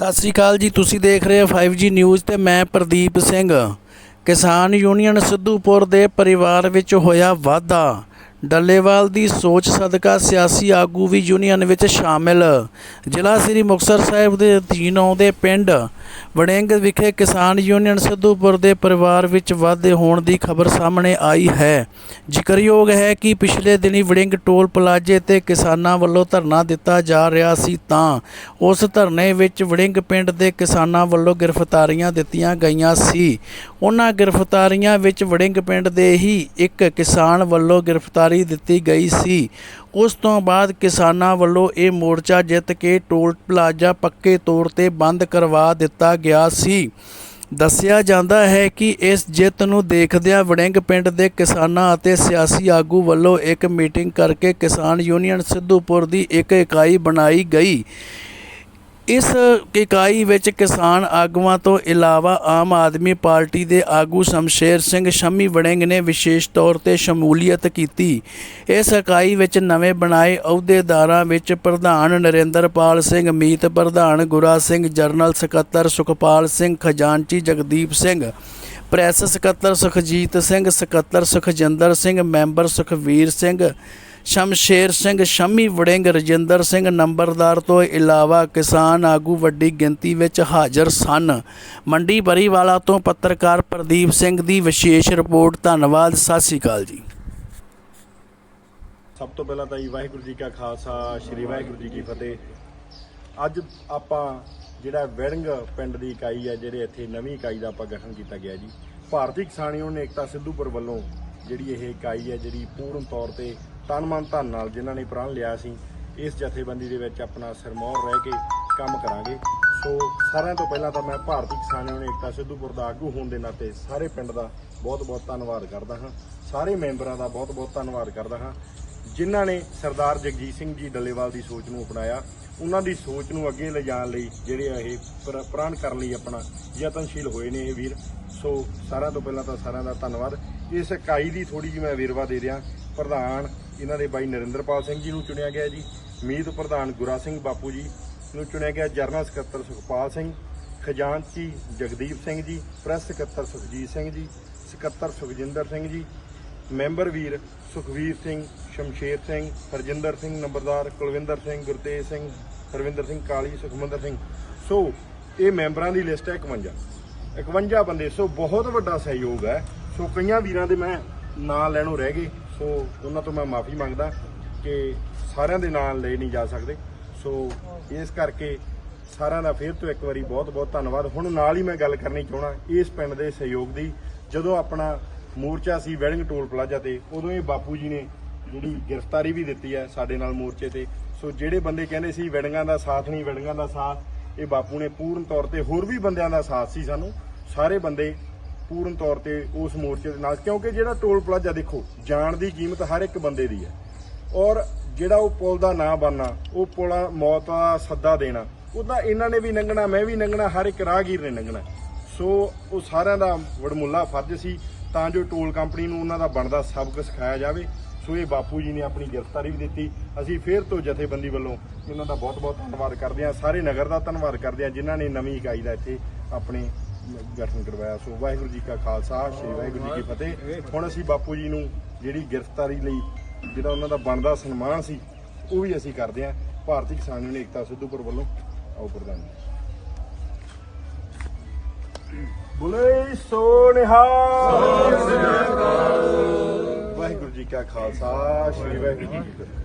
ਸਤਿ ਸ੍ਰੀ ਅਕਾਲ ਜੀ, ਤੁਸੀਂ ਦੇਖ ਰਹੇ ਹੋ 5G ਨਿਊਜ਼ ਤੇ ਮੈਂ ਪ੍ਰਦੀਪ ਸਿੰਘ। ਕਿਸਾਨ ਯੂਨੀਅਨ ਸਿੱਧੂਪੁਰ ਦੇ ਪਰਿਵਾਰ ਵਿੱਚ ਹੋਇਆ ਵਾਧਾ। ਡੱਲੇਵਾਲ ਦੀ ਸੋਚ ਸਦਕਾ ਸਿਆਸੀ ਆਗੂ ਵੀ ਯੂਨੀਅਨ ਵਿੱਚ ਸ਼ਾਮਿਲ। ਜ਼ਿਲ੍ਹਾ ਸ੍ਰੀ ਮੁਕਤਸਰ ਸਾਹਿਬ ਦੇ ਅਧੀਨ ਆਉਂਦੇ ਪਿੰਡ ਵੜਿੰਗ ਵਿਖੇ ਕਿਸਾਨ ਯੂਨੀਅਨ ਸਿੱਧੂਪੁਰ ਦੇ ਪਰਿਵਾਰ ਵਿੱਚ ਵਾਧੇ ਹੋਣ ਦੀ ਖਬਰ ਸਾਹਮਣੇ ਆਈ ਹੈ। ਜ਼ਿਕਰਯੋਗ ਹੈ ਕਿ ਪਿਛਲੇ ਦਿਨੀ ਵੜਿੰਗ ਟੋਲ ਪਲਾਜ਼ੇ ਤੇ ਕਿਸਾਨਾਂ ਵੱਲੋਂ ਧਰਨਾ ਦਿੱਤਾ ਜਾ ਰਿਹਾ ਸੀ ਤਾਂ ਉਸ ਧਰਨੇ ਵਿੱਚ ਵੜਿੰਗ ਪਿੰਡ ਦੇ ਕਿਸਾਨਾਂ ਵੱਲੋਂ ਗ੍ਰਿਫਤਾਰੀਆਂ ਦਿੱਤੀਆਂ ਗਈਆਂ ਸੀ। ਉਹਨਾਂ ਗ੍ਰਿਫਤਾਰੀਆਂ ਵਿੱਚ ਵੜਿੰਗ ਪਿੰਡ ਦੇ ਹੀ ਇੱਕ ਕਿਸਾਨ ਵੱਲੋਂ ਗ੍ਰਿਫਤਾਰੀ ਦਿੱਤੀ ਗਈ ਸੀ। ਉਸ ਤੋਂ ਬਾਅਦ ਕਿਸਾਨਾਂ ਵੱਲੋਂ ਇਹ ਮੋਰਚਾ ਜਿੱਤ ਕੇ ਟੋਲ ਪਲਾਜ਼ਾ ਪੱਕੇ ਤੌਰ ਤੇ ਬੰਦ ਕਰਵਾ ਦਿੱਤਾ ਗਿਆ ਸੀ। ਦੱਸਿਆ ਜਾਂਦਾ ਹੈ ਕਿ ਇਸ ਜਿੱਤ ਨੂੰ ਦੇਖਦਿਆਂ ਵੜਿੰਗ ਪਿੰਡ ਦੇ ਕਿਸਾਨਾਂ ਅਤੇ ਸਿਆਸੀ ਆਗੂ ਵੱਲੋਂ ਇੱਕ ਮੀਟਿੰਗ ਕਰਕੇ ਕਿਸਾਨ ਯੂਨੀਅਨ ਸਿੱਧੂਪੁਰ ਦੀ ਇੱਕ ਇਕਾਈ ਬਣਾਈ ਗਈ। ਇਸ ਇਕਾਈ ਵਿੱਚ ਕਿਸਾਨ ਆਗੂਆਂ ਤੋਂ ਇਲਾਵਾ ਆਮ ਆਦਮੀ ਪਾਰਟੀ ਦੇ ਆਗੂ ਸ਼ਮਸ਼ੇਰ ਸਿੰਘ ਸ਼ਮੀ ਵੜਿੰਗ ਨੇ ਵਿਸ਼ੇਸ਼ ਤੌਰ ਤੇ ਸ਼ਮੂਲੀਅਤ ਕੀਤੀ। ਇਸ ਇਕਾਈ ਵਿੱਚ ਨਵੇਂ ਬਣਾਏ ਅਹੁਦੇਦਾਰਾਂ ਵਿੱਚ ਪ੍ਰਧਾਨ ਨਰਿੰਦਰਪਾਲ ਸਿੰਘ, ਮੀਤ ਪ੍ਰਧਾਨ ਗੁਰਾ ਸਿੰਘ, ਜਰਨਲ ਸਕੱਤਰ ਸੁਖਪਾਲ ਸਿੰਘ, ਖਜ਼ਾਨਚੀ ਜਗਦੀਪ ਸਿੰਘ, ਪ੍ਰੈਸ ਸਕੱਤਰ ਸੁਖਜੀਤ ਸਿੰਘ, ਸਕੱਤਰ ਸੁਖਜਿੰਦਰ ਸਿੰਘ, ਮੈਂਬਰ ਸੁਖਵੀਰ ਸਿੰਘ ਸ਼ਮਸ਼ੇਰ ਸਿੰਘ ਸ਼ਮੀ ਵੜਿੰਗ, ਰਜਿੰਦਰ ਸਿੰਘ ਨੰਬਰਦਾਰ ਤੋਂ ਇਲਾਵਾ ਕਿਸਾਨ ਆਗੂ ਵੱਡੀ ਗਿਣਤੀ ਵਿੱਚ ਹਾਜ਼ਰ ਸਨ। ਮੰਡੀ ਬਰੀਵਾਲਾ ਤੋਂ ਪੱਤਰਕਾਰ ਪ੍ਰਦੀਪ ਸਿੰਘ ਦੀ ਵਿਸ਼ੇਸ਼ ਰਿਪੋਰਟ। ਧੰਨਵਾਦ, ਸਤਿ ਸ਼੍ਰੀ ਅਕਾਲ ਜੀ। ਸਭ ਤੋਂ ਪਹਿਲਾਂ ਤਾਂ ਜੀ ਵਾਹਿਗੁਰੂ ਜੀ ਕਾ ਖਾਲਸਾ, ਸ੍ਰੀ ਵਾਹਿਗੁਰੂ ਜੀ ਕੀ ਫਤਿਹ। ਅੱਜ ਆਪਾਂ ਜਿਹੜਾ ਵੈੜਿੰਗ ਪਿੰਡ ਦੀ ਇਕਾਈ ਹੈ ਜਿਹੜੇ ਇੱਥੇ ਨਵੀਂ ਇਕਾਈ ਦਾ ਆਪਾਂ ਗਠਨ ਕੀਤਾ ਗਿਆ ਜੀ। ਭਾਰਤੀ ਕਿਸਾਨ ਯੂਨੀਅਨ ਏਕਤਾ ਸਿੱਧੂਪੁਰ ਵੱਲੋਂ ਜਿਹੜੀ ਇਹ ਇਕਾਈ ਹੈ ਜਿਹੜੀ ਪੂਰਨ ਤੌਰ ਤੇ ਤਨ ਮਨ ਧਨ ਨਾਲ ਜਿਨ੍ਹਾਂ ਨੇ ਪ੍ਰਣ ਲਿਆ ਸੀ, ਇਸ ਜਥੇਬੰਦੀ ਦੇ ਵਿੱਚ ਆਪਣਾ ਸਿਰਮੌਰ ਰਹਿ ਕੇ ਕੰਮ ਕਰਾਂਗੇ। ਸੋ ਸਾਰਿਆਂ ਤੋਂ ਪਹਿਲਾਂ ਤਾਂ ਮੈਂ ਭਾਰਤੀ ਕਿਸਾਨ ਯੂਨੀਅਨ ਏਕਤਾ ਸਿੱਧੂਪੁਰ ਦਾ ਆਗੂ ਹੋਣ ਦੇ ਨਾਤੇ ਸਾਰੇ ਪਿੰਡ ਦਾ ਬਹੁਤ-ਬਹੁਤ ਧੰਨਵਾਦ ਕਰਦਾ ਹਾਂ। ਸਾਰੇ ਮੈਂਬਰਾਂ ਦਾ ਬਹੁਤ-ਬਹੁਤ ਧੰਨਵਾਦ ਕਰਦਾ ਹਾਂ। ਜਿਨ੍ਹਾਂ ਨੇ ਸਰਦਾਰ ਜਗਜੀਤ ਸਿੰਘ ਜੀ ਡੱਲੇਵਾਲ ਦੀ ਸੋਚ ਨੂੰ ਅਪਣਾਇਆ, ਉਹਨਾਂ ਦੀ ਸੋਚ ਨੂੰ ਅੱਗੇ ਲਿਜਾਣ ਲਈ ਜਿਹੜੇ ਇਹ ਪ੍ਰਾਣ ਕਰਨ ਲਈ ਆਪਣਾ ਯਤਨਸ਼ੀਲ ਹੋਏ ਨੇ ਇਹ ਵੀਰ। ਸੋ ਸਾਰਿਆਂ ਤੋਂ ਪਹਿਲਾਂ ਤਾਂ ਸਾਰਿਆਂ ਦਾ ਧੰਨਵਾਦ। ਇਸ ਇਕਾਈ ਦੀ ਥੋੜੀ ਜਿਹੀ ਮੈਂ ਵੇਰਵਾ ਦੇ ਦਿਆਂ। ਪ੍ਰਧਾਨ ਇਹਨਾਂ ਦੇ ਬਾਈ ਨਰਿੰਦਰਪਾਲ ਸਿੰਘ ਜੀ ਨੂੰ ਚੁਣਿਆ ਗਿਆ ਜੀ, ਮੀਤ ਪ੍ਰਧਾਨ ਗੁਰਾ ਸਿੰਘ ਬਾਪੂ ਜੀ ਨੂੰ ਚੁਣਿਆ ਗਿਆ ਜਰਨਲ ਸਕੱਤਰ ਸੁਖਪਾਲ ਸਿੰਘ, ਖਜ਼ਾਨਚੀ ਜਗਦੀਪ ਸਿੰਘ ਜੀ, ਪ੍ਰੈਸ ਸਕੱਤਰ ਸੁਖਜੀਤ ਸਿੰਘ ਜੀ, ਸਕੱਤਰ ਸੁਖਜਿੰਦਰ ਸਿੰਘ ਜੀ, ਮੈਂਬਰ ਵੀਰ ਸੁਖਵੀਰ ਸਿੰਘ, ਸ਼ਮਸ਼ੇਰ ਸਿੰਘ, ਹਰਜਿੰਦਰ ਸਿੰਘ ਨੰਬਰਦਾਰ, ਕੁਲਵਿੰਦਰ ਸਿੰਘ, ਗੁਰਤੇਜ ਸਿੰਘ, ਹਰਵਿੰਦਰ ਸਿੰਘ, ਕਾਲੀ, ਸੁਖਮੰਦਰ ਸਿੰਘ। ਸੋ ਇਹ ਮੈਂਬਰਾਂ ਦੀ ਲਿਸਟ ਹੈ 51 51 ਬੰਦੇ, ਸੋ ਬਹੁਤ ਵੱਡਾ ਸਹਿਯੋਗ ਹੈ। ਸੋ ਕਈਆਂ ਵੀਰਾਂ ਦੇ ਮੈਂ ਨਾਂ ਲੈਣੋਂ ਰਹਿ ਗਏ। ਸੋ ਉਹਨਾਂ ਤੋਂ ਮੈਂ ਮਾਫੀ ਮੰਗਦਾ ਕਿ ਸਾਰਿਆਂ ਦੇ ਨਾਲ ਲਏ ਨਹੀਂ ਜਾ ਸਕਦੇ। ਸੋ ਇਸ ਕਰਕੇ ਸਾਰਿਆਂ ਦਾ ਫਿਰ ਤੋਂ ਇੱਕ ਵਾਰੀ ਬਹੁਤ-ਬਹੁਤ ਧੰਨਵਾਦ। ਹੁਣ ਨਾਲ ਹੀ ਮੈਂ ਗੱਲ ਕਰਨੀ ਚਾਹਣਾ ਇਸ ਪਿੰਡ ਦੇ ਸਹਿਯੋਗ ਦੀ। ਜਦੋਂ ਆਪਣਾ ਮੋਰਚਾ ਸੀ ਵੈਲਿੰਗ ਟੋਲ ਪਲਾਜ਼ਾ ਤੇ, ਉਦੋਂ ਇਹ ਬਾਪੂ ਜੀ ਨੇ ਜਿਹੜੀ ਗ੍ਰਿਫਤਾਰੀ ਵੀ ਦਿੱਤੀ ਹੈ ਸਾਡੇ ਨਾਲ ਮੋਰਚੇ ਤੇ। ਸੋ ਜਿਹੜੇ ਬੰਦੇ ਕਹਿੰਦੇ ਸੀ ਵੈੜੀਆਂ ਦਾ ਸਾਥ ਨਹੀਂ ਵੈੜੀਆਂ ਦਾ ਸਾਥ, ਇਹ ਬਾਪੂ ਨੇ ਪੂਰਨ ਤੌਰ ਤੇ ਹੋਰ ਵੀ ਬੰਦਿਆਂ ਦਾ ਸਾਥ ਸੀ ਸਾਨੂੰ। ਸਾਰੇ ਬੰਦੇ ਪੂਰਨ ਤੌਰ ਤੇ ਉਸ ਮੋਰਚੇ ਦੇ ਨਾਲ, ਕਿਉਂਕਿ ਜਿਹੜਾ ਟੋਲ ਪਲਾਜ਼ਾ ਦੇਖੋ, ਜਾਣ ਦੀ ਕੀਮਤ ਹਰ ਇੱਕ ਬੰਦੇ ਦੀ ਹੈ। ਔਰ ਜਿਹੜਾ ਉਹ ਪੁਲ ਦਾ ਨਾਂ ਬਣਨਾ, ਉਹ ਪੁਲਾ ਮੌਤ ਦਾ ਸੱਦਾ ਦੇਣਾ ਉਹਦਾ ਇਹਨਾਂ ਨੇ ਵੀ ਲੰਘਣਾ ਮੈਂ ਵੀ ਲੰਘਣਾ ਹਰ ਇੱਕ ਰਾਹਗੀਰ ਨੇ ਲੰਘਣਾ ਸੋ ਉਹ ਸਾਰਿਆਂ ਦਾ ਵਡਮੁੱਲਾ ਫਰਜ਼ ਸੀ, ਤਾਂ ਜੋ ਟੋਲ ਕੰਪਨੀ ਨੂੰ ਉਹਨਾਂ ਦਾ ਬਣਦਾ ਸਬਕ ਸਿਖਾਇਆ ਜਾਵੇ। ਸੋ ਇਹ ਬਾਪੂ ਜੀ ਨੇ ਆਪਣੀ ਗ੍ਰਿਫਤਾਰੀ ਵੀ ਦਿੱਤੀ। ਅਸੀਂ ਫੇਰ ਤੋਂ ਜਥੇਬੰਦੀ ਵੱਲੋਂ ਇਹਨਾਂ ਦਾ ਬਹੁਤ-ਬਹੁਤ ਧੰਨਵਾਦ ਕਰਦੇ ਹਾਂ। ਸਾਰੇ ਨਗਰ ਦਾ ਧੰਨਵਾਦ ਕਰਦੇ ਹਾਂ, ਜਿਨ੍ਹਾਂ ਨੇ ਨਵੀਂ ਇਕਾਈ ਦਾ ਇੱਥੇ ਆਪਣੇ ਗਠਨ ਕਰਵਾਇਆ। ਸੋ ਵਾਹਿਗੁਰੂ ਜੀ ਕਾ ਖਾਲਸਾ, ਸ੍ਰੀ ਵਾਹਿਗੁਰੂ ਜੀ ਕੀ ਫਤਿਹ। ਹੁਣ ਅਸੀਂ ਬਾਪੂ ਜੀ ਨੂੰ ਜਿਹੜੀ ਗ੍ਰਿਫਤਾਰੀ ਲਈ ਜਿਹੜਾ ਉਹਨਾਂ ਦਾ ਬਣਦਾ ਸਨਮਾਨ ਸੀ, ਉਹ ਵੀ ਅਸੀਂ ਕਰਦੇ ਹਾਂ। ਭਾਰਤੀ ਕਿਸਾਨ ਯੂਨੀਅਨ ਏਕਤਾ ਸਿੱਧੂਪੁਰ ਵੱਲੋਂ ਆਓ ਪ੍ਰਧਾਨ ਜੀ। ਬੁਲੇ, ਸੋ ਨਿਹਾਲ। ਵਾਹਿਗੁਰੂ ਜੀ ਕਾ ਖਾਲਸਾ, ਸ੍ਰੀ ਵਾਹਿਗੁਰੂ ਜੀ ਕੀ ਫਤਿਹ।